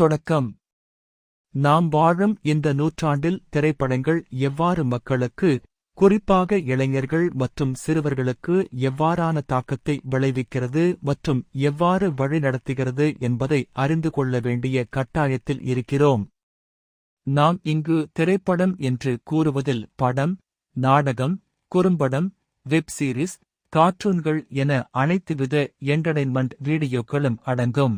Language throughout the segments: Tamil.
தொடக்கம். நாம் வாழும் இந்த நூற்றாண்டில் திரைப்படங்கள் எவ்வாறு மக்களுக்கு குறிப்பாக இளைஞர்கள் மற்றும் சிறுவர்களுக்கு எவ்வாறான தாக்கத்தை விளைவிக்கிறது மற்றும் எவ்வாறு வழிநடத்துகிறது என்பதை அறிந்து கொள்ள வேண்டிய கட்டாயத்தில் இருக்கிறோம். நாம் இங்கு திரைப்படம் என்று கூறுவதில் படம் நாடகம் குறும்படம் வெப் சீரிஸ் கார்ட்டூன்கள் என அனைத்துவித என்டர்டைன்மெண்ட் வீடியோக்களும் அடங்கும்.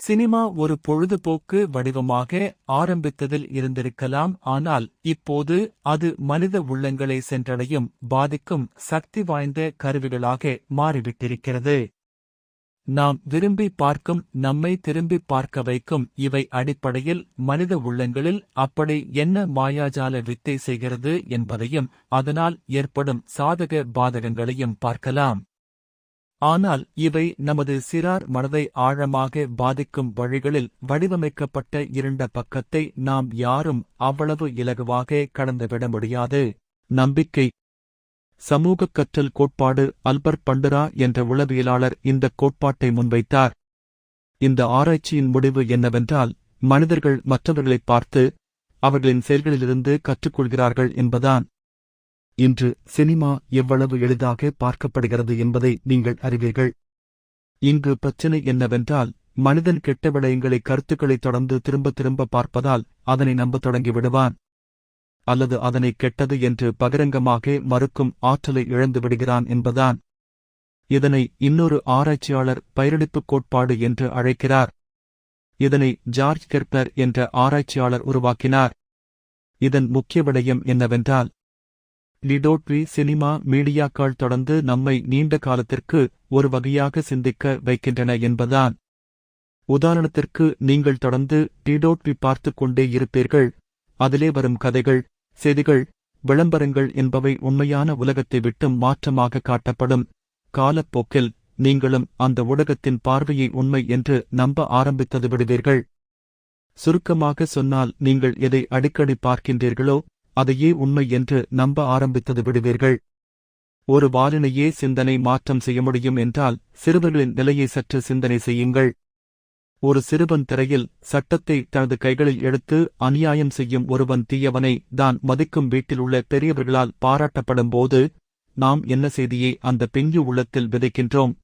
சினிமா ஒரு பொழுதுபோக்கு வடிவமாக ஆரம்பித்ததில் இருந்திருக்கலாம் ஆனால் இப்போது அது மனித உள்ளங்களை சென்றடையும் பாதிக்கும் சக்தி வாய்ந்த கருவிகளாக மாறிவிட்டிருக்கிறது. நாம் விரும்பி பார்க்கும் நம்மை திரும்பி பார்க்க வைக்கும் இவை அடிப்படையில் மனித உள்ளங்களில் அப்படி என்ன மாயாஜால வித்தை செய்கிறது என்பதையும் அதனால் ஏற்படும் சாதக பாதகங்களையும் பார்க்கலாம். ஆனால் இவை நமது சிறார் மனதை ஆழமாக பாதிக்கும் வழிகளில் வடிவமைக்கப்பட்ட இருண்ட பக்கத்தை நாம் யாரும் அவ்வளவு இலகுவாக கடந்துவிட முடியாது. நம்பிக்கை. சமூக கற்றல் கோட்பாடு அல்பர்ட் பண்டுரா என்ற உளவியலாளர் இந்த கோட்பாட்டை முன்வைத்தார். இந்த ஆராய்ச்சியின் முடிவு என்னவென்றால் மனிதர்கள் மற்றவர்களைப் பார்த்து அவர்களின் செயல்களிலிருந்து கற்றுக்கொள்கிறார்கள் என்பதான் இன்று சினிமா எவ்வளவு எளிதாக பார்க்கப்படுகிறது என்பதை நீங்கள் அறிவீர்கள். இங்கு பிரச்சினை என்னவென்றால் மனிதன் கெட்ட விடயங்களை கருத்துக்களை தொடர்ந்து திரும்ப திரும்ப பார்ப்பதால் அதனை நம்பத் தொடங்கி விடுவான் அல்லது அதனை கெட்டது என்று பகிரங்கமாக மறுக்கும் ஆற்றலை இழந்து விடுகிறான் என்பதான் இதனை இன்னொரு ஆராய்ச்சியாளர் பயிரெடுப்பு கோட்பாடு என்று அழைக்கிறார். இதனை ஜார்ஜ் கெர்ப்னர் என்ற ஆராய்ச்சியாளர் உருவாக்கினார். இதன் முக்கிய விடயம் என்னவென்றால் லிடோட்வி சினிமா மீடியாக்கள் தொடர்ந்து நம்மை நீண்ட காலத்திற்கு ஒரு வகையாக சிந்திக்க வைக்கின்றன என்பதான் உதாரணத்திற்கு நீங்கள் தொடர்ந்து டிடோட்வி பார்த்துக் கொண்டே இருப்பீர்கள். அதிலே வரும் கதைகள் செய்திகள் விளம்பரங்கள் என்பவை உண்மையான உலகத்தை விட்டு மாற்றமாக காட்டப்படும். காலப்போக்கில் நீங்களும் அந்த ஊடகத்தின் பார்வையை உண்மை என்று நம்ப ஆரம்பித்தது விடுவீர்கள். சுருக்கமாக சொன்னால் நீங்கள் எதை அடிக்கடி பார்க்கின்றீர்களோ அதையே உண்மை என்று நம்ப ஆரம்பித்தது விடுவீர்கள். ஒரு வாலினையே சிந்தனை மாற்றம் செய்ய முடியும் என்றால் சிறுவர்களின் நிலையை சற்று சிந்தனை செய்யுங்கள். ஒரு சிறுவன் திரையில் சட்டத்தை தனது கைகளில் எடுத்து அநியாயம் செய்யும் ஒருவன் தீயவனை தான் மதிக்கும் வீட்டில் உள்ள பெரியவர்களால் பாராட்டப்படும் போது நாம் என்ன செய்தியை அந்த பெஞ்சு உள்ளத்தில் விதைக்கின்றோம்?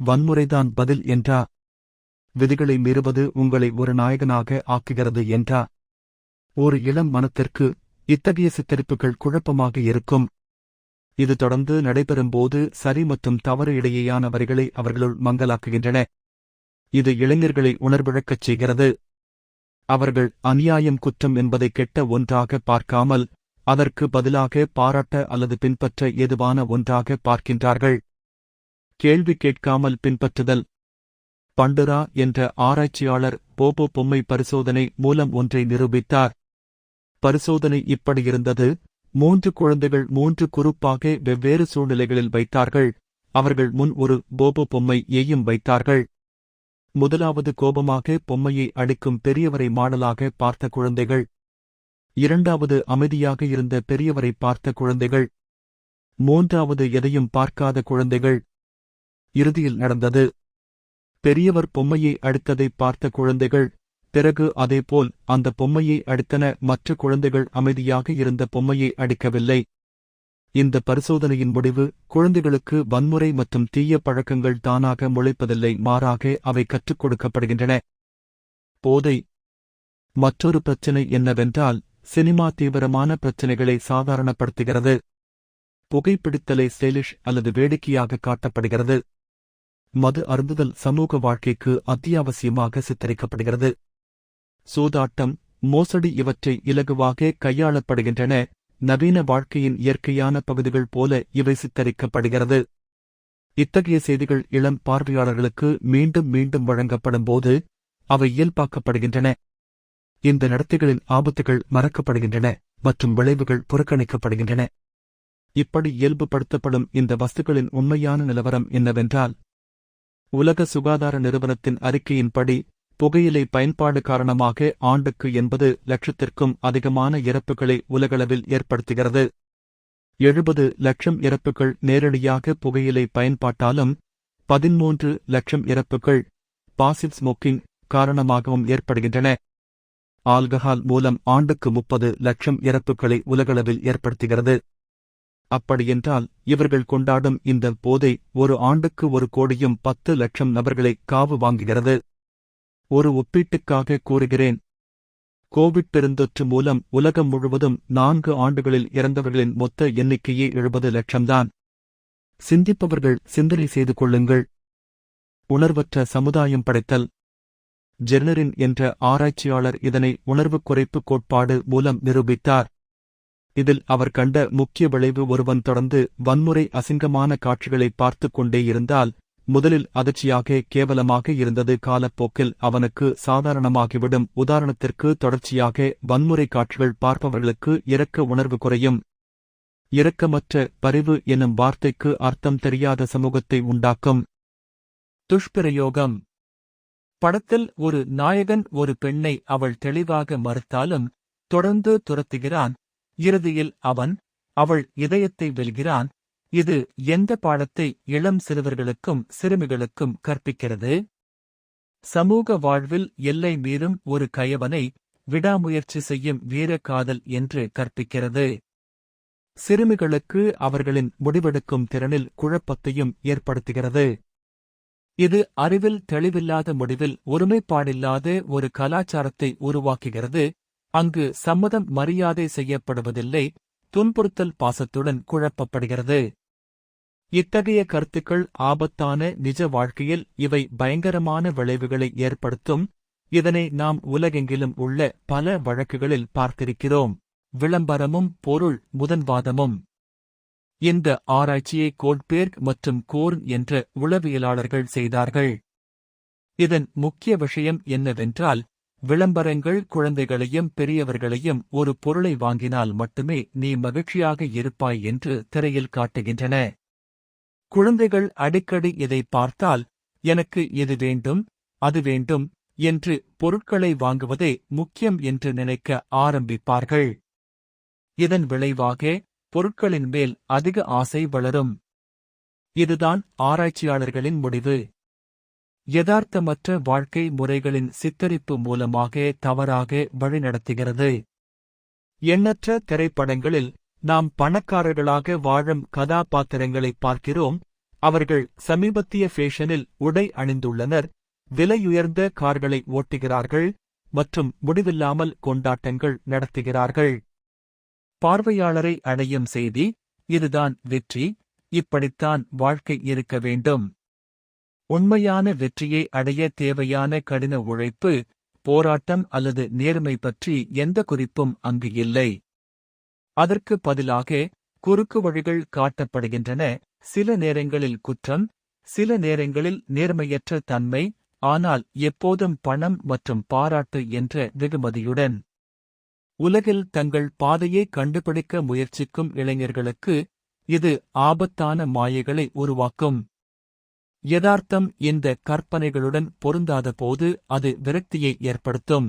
வன்முறைதான் பதில் என்றா? விதிகளை மீறுவது உங்களை ஒரு நாயகனாக ஆக்குகிறது என்றா? ஒரு இளம் மனத்திற்கு இத்தகைய சித்தரிப்புகள் குழப்பமாக இருக்கும். இது தொடர்ந்து நடைபெறும்போது சரி மற்றும் தவறு இடையேயான வரிகளை அவர்களுள் மங்கலாக்குகின்றன. இது இளைஞர்களை உணர்விழக்கச் செய்கிறது. அவர்கள் அநியாயம் குற்றம் என்பதை கெட்ட ஒன்றாக பார்க்காமல் அதற்கு பதிலாக பாராட்ட அல்லது பின்பற்ற ஏதுவான ஒன்றாக பார்க்கின்றார்கள். கேள்வி கேட்காமல் பின்பற்றுதல். பண்டுரா என்ற ஆராய்ச்சியாளர் போபோ பொம்மை பரிசோதனை மூலம் ஒன்றை நிரூபித்தார். பரிசோதனை இப்படியிருந்தது. மூன்று குழந்தைகள் மூன்று குறுப்பாக வெவ்வேறு சூழ்நிலைகளில் வைத்தார்கள். அவர்கள் முன் ஒரு போபோ பொம்மை ஏயும் வைத்தார்கள். முதலாவது கோபமாக பொம்மையை அடிக்கும் பெரியவரை மாடலாக பார்த்த குழந்தைகள். இரண்டாவது அமைதியாக இருந்த பெரியவரை பார்த்த குழந்தைகள். மூன்றாவது எதையும் பார்க்காத குழந்தைகள். இறுதியில் நடந்தது. பெரியவர் பொம்மையை அடுத்ததை பார்த்த குழந்தைகள். பிறகு அதேபோல் அந்த பொம்மையை அடித்தன மற்ற குழந்தைகள் அமைதியாக இருந்த பொம்மையை அடிக்கவில்லை. இந்த பரிசோதனையின் முடிவு குழந்தைகளுக்கு வன்முறை மற்றும் தீய பழக்கங்கள் தானாக முளைப்பதில்லை மாறாக அவை கற்றுக் கொடுக்கப்படுகின்றன. போதை. மற்றொரு பிரச்சினை என்னவென்றால் சினிமா தீவிரமான பிரச்சினைகளை சாதாரணப்படுத்துகிறது. புகைப்பிடித்தலை ஸ்டைலிஷ் அல்லது வேடிக்கையாக காட்டப்படுகிறது. மது அருந்துதல் சமூக வாழ்க்கைக்கு அத்தியாவசியமாக சித்தரிக்கப்படுகிறது. சூதாட்டம் மோசடி இவற்றை இலகுவாக கையாளப்படுகின்றன. நவீன வாழ்க்கையின் இயற்கையான பகுதிகள் போல இவை சித்தரிக்கப்படுகிறது. இத்தகைய செய்திகள் இளம் பார்வையாளர்களுக்கு மீண்டும் மீண்டும் வழங்கப்படும் போது அவை இயல்பாக்கப்படுகின்றன. இந்த நடத்தைகளின் ஆபத்துகள் மறக்கப்படுகின்றன மற்றும் விளைவுகள் புறக்கணிக்கப்படுகின்றன. இப்படி இயல்புபடுத்தப்படும் இந்த வஸ்துக்களின் உண்மையான நிலவரம் என்னவென்றால் உலக சுகாதார நிறுவனத்தின் அறிக்கையின்படி புகையிலை பயன்பாடு காரணமாக ஆண்டுக்கு எண்பது லட்சத்திற்கும் அதிகமான இறப்புகளை உலகளவில் ஏற்படுத்துகிறது. எழுபது லட்சம் இறப்புகள் நேரடியாக புகையிலை பயன்பாட்டாலும் பதிமூன்று லட்சம் இறப்புகள் பாசிவ் ஸ்மோக்கிங் காரணமாகவும் ஏற்படுகின்றன. ஆல்கஹால் மூலம் ஆண்டுக்கு முப்பது லட்சம் இறப்புகளை உலகளவில் ஏற்படுத்துகிறது. அப்படியென்றால் இவர்கள் கொண்டாடும் இந்த போதை ஒரு ஆண்டுக்கு ஒரு கோடியும் பத்து லட்சம் நபர்களை காவு வாங்குகிறது. ஒரு ஒப்பீட்டுக்காக கூறுகிறேன். கோவிட் பெருந்தொற்று மூலம் உலகம் முழுவதும் நான்கு ஆண்டுகளில் இறந்தவர்களின் மொத்த எண்ணிக்கையே எழுபது லட்சம்தான். சிந்திப்பவர்கள் சிந்தனை செய்து கொள்ளுங்கள். உணர்வற்ற சமுதாயம் படைத்தல். ஜெர்னரின் என்ற ஆராய்ச்சியாளர் இதனை உணர்வு குறைப்பு கோட்பாடு மூலம் நிரூபித்தார். இதில் அவர் கண்ட முக்கிய விளைவு ஒருவன் தொடர்ந்து வன்முறை அசிங்கமான காட்சிகளை பார்த்துக் கொண்டே இருந்தால் முதலில் அதிர்ச்சியாக கேவலமாக இருந்தது காலப்போக்கில் அவனுக்கு சாதாரணமாகிவிடும். உதாரணத்திற்கு தொடர்ச்சியாக வன்முறை காட்சிகள் பார்ப்பவர்களுக்கு இரக்க உணர்வு குறையும். இரக்கமற்ற பரிவு எனும் வார்த்தைக்கு அர்த்தம் தெரியாத சமூகத்தை உண்டாக்கும். துஷ்பிரயோகம். படத்தில் ஒரு நாயகன் ஒரு பெண்ணை அவள் தெளிவாக மறுத்தாலும் தொடர்ந்து துரத்துகிறான். இறுதியில் அவன் அவள் இதயத்தை வெல்கிறான். இது எந்த பாடத்தை இளம் சிறுவர்களுக்கும் சிறுமிகளுக்கும் கற்பிக்கிறது? சமூக வாழ்வில் எல்லை மீறும் ஒரு கயவனை விடாமுயற்சி செய்யும் வீர காதல் என்று கற்பிக்கிறது. சிறுமிகளுக்கு அவர்களின் முடிவெடுக்கும் திறனில் குழப்பத்தையும் ஏற்படுத்துகிறது. இது அறிவில் தெளிவில்லாத முடிவில் ஒருமைப்பாடில்லாத ஒரு கலாச்சாரத்தை உருவாக்குகிறது. அங்கு சம்மதம் மரியாதை செய்யப்படுவதில்லை துன்புறுத்தல் பாசத்துடன் குழப்பப்படுகிறது. இத்தகைய கருத்துக்கள் ஆபத்தான நிஜ வாழ்க்கையில் இவை பயங்கரமான விளைவுகளை ஏற்படுத்தும். இதனை நாம் உலகெங்கிலும் உள்ள பல வழக்குகளில் பார்த்திருக்கிறோம். விளம்பரமும் பொருள் முதன்வாதமும். இந்த ஆராய்ச்சியை கோட்பேர்க் மற்றும் கோர்ன் என்ற உளவியலாளர்கள் செய்தார்கள். இதன் முக்கிய விஷயம் என்னவென்றால் விளம்பரங்கள் குழந்தைகளையும் பெரியவர்களையும் ஒரு பொருளை வாங்கினால் மட்டுமே நீ மகிழ்ச்சியாக இருப்பாய் என்று திரையில் காட்டுகின்றன. குழந்தைகள் அடிக்கடி இதை பார்த்தால் எனக்கு இது வேண்டும் அது வேண்டும் என்று பொருட்களை வாங்குவதே முக்கியம் என்று நினைக்க ஆரம்பிப்பார்கள். இதன் விளைவாக பொருட்களின் மேல் அதிக ஆசை வளரும். இதுதான் ஆராய்ச்சியாளர்களின் முடிவு. யதார்த்தமற்ற வாழ்க்கை முறைகளின் சித்தரிப்பு மூலமாக தவறாக வழிநடத்துகிறது. எண்ணற்ற திரைப்படங்களில் நாம் பணக்காரர்களாக வாழும் கதாபாத்திரங்களை பார்க்கிறோம். அவர்கள் சமீபத்திய ஃபேஷனில் உடை அணிந்துள்ளனர். விலையுயர்ந்த கார்களை ஓட்டுகிறார்கள் மற்றும் முடிவில்லாமல் கொண்டாட்டங்கள் நடத்துகிறார்கள். பார்வையாளரை அடையும் செய்தி இதுதான் வெற்றி இப்படித்தான் வாழ்க்கை இருக்க வேண்டும். உண்மையான வெற்றியை அடைய தேவையான கடின உழைப்பு போராட்டம் அல்லது நேர்மை பற்றி எந்த குறிப்பும் அங்கு இல்லை. அதற்கு பதிலாக குறுக்கு வழிகள் காட்டப்படுகின்றன. சில நேரங்களில் குற்றம் சில நேரங்களில் நேர்மையற்ற தன்மை ஆனால் எப்போதும் பணம் மற்றும் பாராட்டு என்ற வெகுமதியுடன். உலகில் தங்கள் பாதையை கண்டுபிடிக்க முயற்சிக்கும் இளைஞர்களுக்கு இது ஆபத்தான மாயைகளை உருவாக்கும். யதார்த்தம் இந்த கற்பனைகளுடன் பொருந்தாத போது அது விரக்தியை ஏற்படுத்தும்.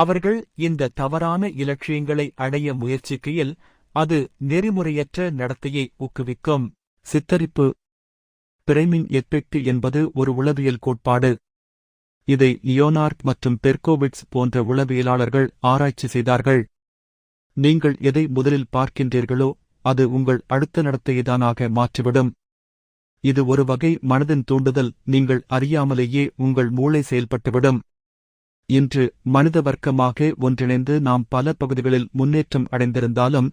அவர்கள் இந்த தவறான இலட்சியங்களை அடைய முயற்சிக்கையில் அது நெறிமுறையற்ற நடத்தையை ஊக்குவிக்கும். சித்தரிப்பு. பிரைமின் எஃபெக்ட் என்பது ஒரு உளவியல் கோட்பாடு. இதை லியோனார்ட் மற்றும் பெர்கோவிட்ஸ் போன்ற உளவியலாளர்கள் ஆராய்ச்சி செய்தார்கள். நீங்கள் எதை முதலில் பார்க்கின்றீர்களோ அது உங்கள் அடுத்த நடத்தையைதானாக மாற்றிவிடும். இது ஒரு வகை மனதின் தூண்டுதல் நீங்கள் அறியாமலேயே உங்கள் மூளை செயல்பட்டுவிடும். இன்று மனித வர்க்கமாக ஒன்றிணைந்து நாம் பல பகுதிகளில் முன்னேற்றம் அடைந்திருந்தாலும்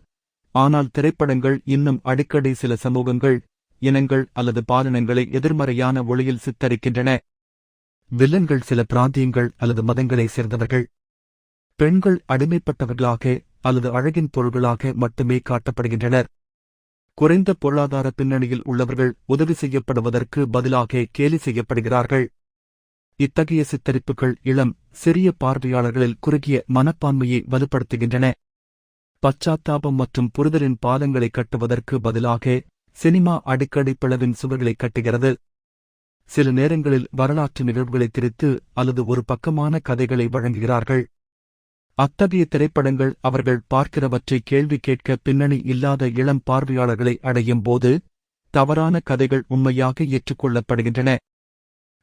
ஆனால் திரைப்படங்கள் இன்னும் அடிக்கடி சில சமூகங்கள் இனங்கள் அல்லது பாலினங்களை எதிர்மறையான ஒளியில் சித்தரிக்கின்றன. வில்லன்கள் சில பிராந்தியங்கள் அல்லது மதங்களை சேர்ந்தவர்கள். பெண்கள் அடிமைப்பட்டவர்களாக அல்லது அழகின் பொருள்களாக மட்டுமே காட்டப்படுகின்றனர். குறைந்த பொருளாதார பின்னணியில் உள்ளவர்கள் உதவி செய்யப்படுவதற்கு பதிலாக கேலி செய்யப்படுகிறார்கள். இத்தகைய சித்தரிப்புகள் இளம் சிறிய பார்வையாளர்களில் குறுகிய மனப்பான்மையை வலுப்படுத்துகின்றன. பச்சாத்தாபம் மற்றும் புரிதலின் பாலங்களை கட்டுவதற்கு பதிலாக சினிமா அடிக்கடி பிளவின் சுவர்களை கட்டுகிறது. சில நேரங்களில் வரலாற்று நிகழ்வுகளை திரித்து அல்லது ஒரு பக்கமான கதைகளை வழங்குகிறார்கள். அத்தகைய திரைப்படங்கள் அவர்கள் பார்க்கிறவற்றை கேள்வி கேட்க பின்னணி இல்லாத இளம் பார்வையாளர்களை அடையும் போது தவறான கதைகள் உண்மையாக ஏற்றுக்கொள்ளப்படுகின்றன.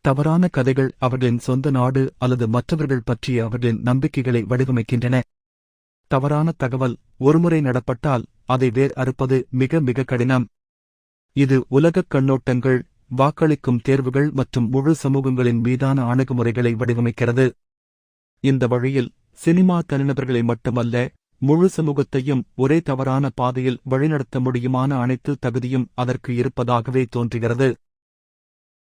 தவறான கதைகள் அவர்களின் சொந்த நாடு அல்லது மற்றவர்கள் பற்றிய அவர்களின் நம்பிக்கைகளை வடிவமைக்கின்றன. தவறான தகவல் ஒருமுறை நடப்பட்டால் அதை வேர் அறுப்பது மிக மிக கடினம். இது உலகக் கண்ணோட்டங்கள் வாக்களிக்கும் தேர்வுகள் மற்றும் முழு சமூகங்களின் மீதான அணுகுமுறைகளை வடிவமைக்கிறது. இந்த வழியில் சினிமா தனிநபர்களை மட்டுமல்ல முழு சமூகத்தையும் ஒரே தவறான பாதையில் வழிநடத்த முடியுமான அனைத்து தகுதியும் அதற்கு இருப்பதாகவே தோன்றுகிறது.